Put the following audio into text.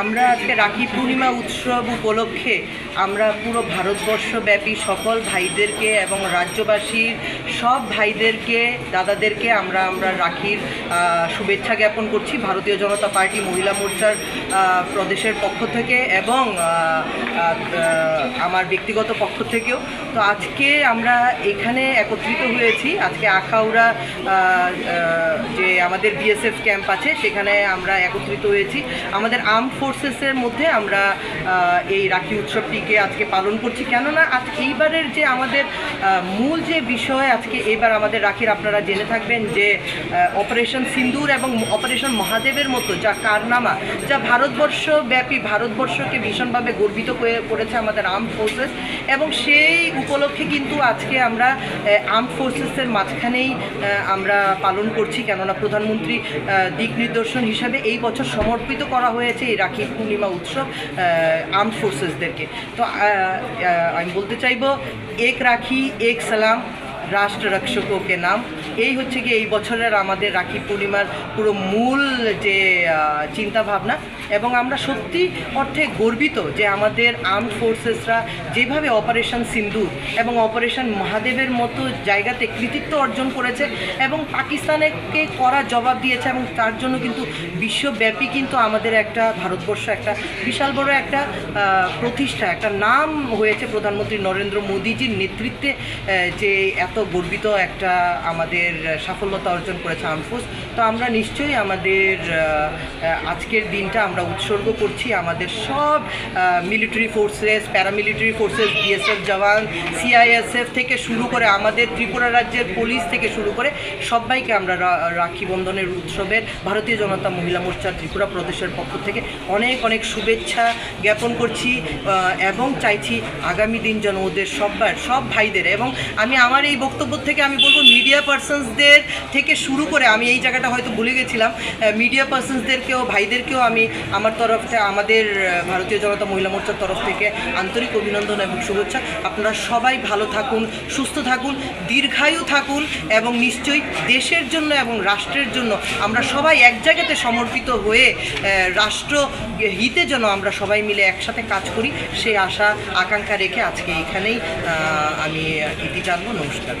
আমরা আজকে রাখি পূর্ণিমা উৎসব উপলক্ষে আমরা পুরো ভারতবর্ষব্যাপী সকল ভাইদেরকে এবং রাজ্যবাসীর সব ভাইদেরকে, দাদাদেরকে আমরা আমরা রাখির শুভেচ্ছা জ্ঞাপন করছি ভারতীয় জনতা পার্টি মহিলা মোর্চার প্রদেশের পক্ষ থেকে এবং আমার ব্যক্তিগত পক্ষ থেকেও। তো আজকে আমরা এখানে একত্রিত হয়েছি। আজকে আখাউড়া আমাদের বিএসএফ ক্যাম্প আছে, সেখানে আমরা একত্রিত হয়েছি। আমাদের আর্ম ফোর্সেসের মধ্যে আমরা এই রাখি উৎসবটিকে আজকে পালন করছি। কেননা আজ এইবারের যে আমাদের মূল যে বিষয় আজকে, এবার আমাদের রাখির আপনারা জেনে থাকবেন যে অপারেশন সিন্দুর এবং অপারেশন মহাদেবের মতো যা কারনামা, যা ভারতবর্ষ ব্যাপী ভারতবর্ষকে ভীষণভাবে গর্বিত করে করেছে আমাদের আর্ম ফোর্সেস এবং সেই উপলক্ষে কিন্তু আজকে আমরা আর্ম ফোর্সেসের মাঝখানেই আমরা পালন করছি, কেননা প্রধানমন্ত্রী দিক নির্দেশন হিসাবে এই বছর সমর্পিত করা হয়েছে এই রাখি পূর্ণিমা উৎসব আর্ম ফোর্সেসদেরকে তো আমি বলতে চাইব, এক রাখি, এক সালাম রাষ্ট্র রক্ষককে নাম। এই হচ্ছে কি এই বছরের আমাদের রাখি পূর্ণিমার পুরো মূল যে চিন্তা ভাবনা এবং আমরা সত্যি অর্থে গর্বিত যে আমাদের আর্ম ফোর্সেসরা যেভাবে অপারেশন সিন্ধু এবং অপারেশন মহাদেবের মতো জায়গাতে কৃতিত্ব অর্জন করেছে এবং পাকিস্তানকে করা জবাব দিয়েছে এবং তার জন্য কিন্তু বিশ্বব্যাপী কিন্তু আমাদের একটা ভারতবর্ষ একটা বিশাল বড় একটা প্রতিষ্ঠা, একটা নাম হয়েছে প্রধানমন্ত্রী নরেন্দ্র মোদীজির নেতৃত্বে যে এত গর্বিত একটা আমাদের সাফল্যতা অর্জন করেছে আর্মফোর্স তো আমরা নিশ্চয়ই আমাদের আজকের দিনটা আমরা উৎসর্গ করছি আমাদের সব military forces paramilitary forces BSF jawan CISF থেকে শুরু করে আমাদের ত্রিপুরা রাজ্যের পুলিশ থেকে শুরু করে সবাইকে আমরা রাখি বন্ধনের উৎসবের, ভারতীয় জনতা মহিলা মোর্চা ত্রিপুরা প্রদেশের পক্ষ থেকে অনেক অনেক শুভেচ্ছা জ্ঞাপন করছি এবং চাইছি আগামী দিন যেন ওদের সব্বার, সব ভাইদের, এবং আমি আমার এই বক্তব্য থেকে আমি বলব মিডিয়া পার্সনসদের থেকে শুরু করে, আমি এই জায়গাটা হয়তো ভুলে গেছিলাম মিডিয়া পার্সনসদেরকেও ভাইদেরকেও আমি আমার তরফ থেকে, আমাদের ভারতীয় জনতা মহিলা মোর্চার তরফ থেকে আন্তরিক অভিনন্দন এবং শুভেচ্ছা। আপনারা সবাই ভালো থাকুন, সুস্থ থাকুন, দীর্ঘায়ু থাকুন এবং নিশ্চয়ই দেশের জন্য এবং রাষ্ট্রের জন্য আমরা সবাই এক জায়গাতে সমর্পিত হয়ে রাষ্ট্র হিতে যেন আমরা সবাই মিলে একসাথে কাজ করি সেই আশা, আকাঙ্ক্ষা রেখে আজকে এখানেই আমি ইতি জানব। নমস্কার।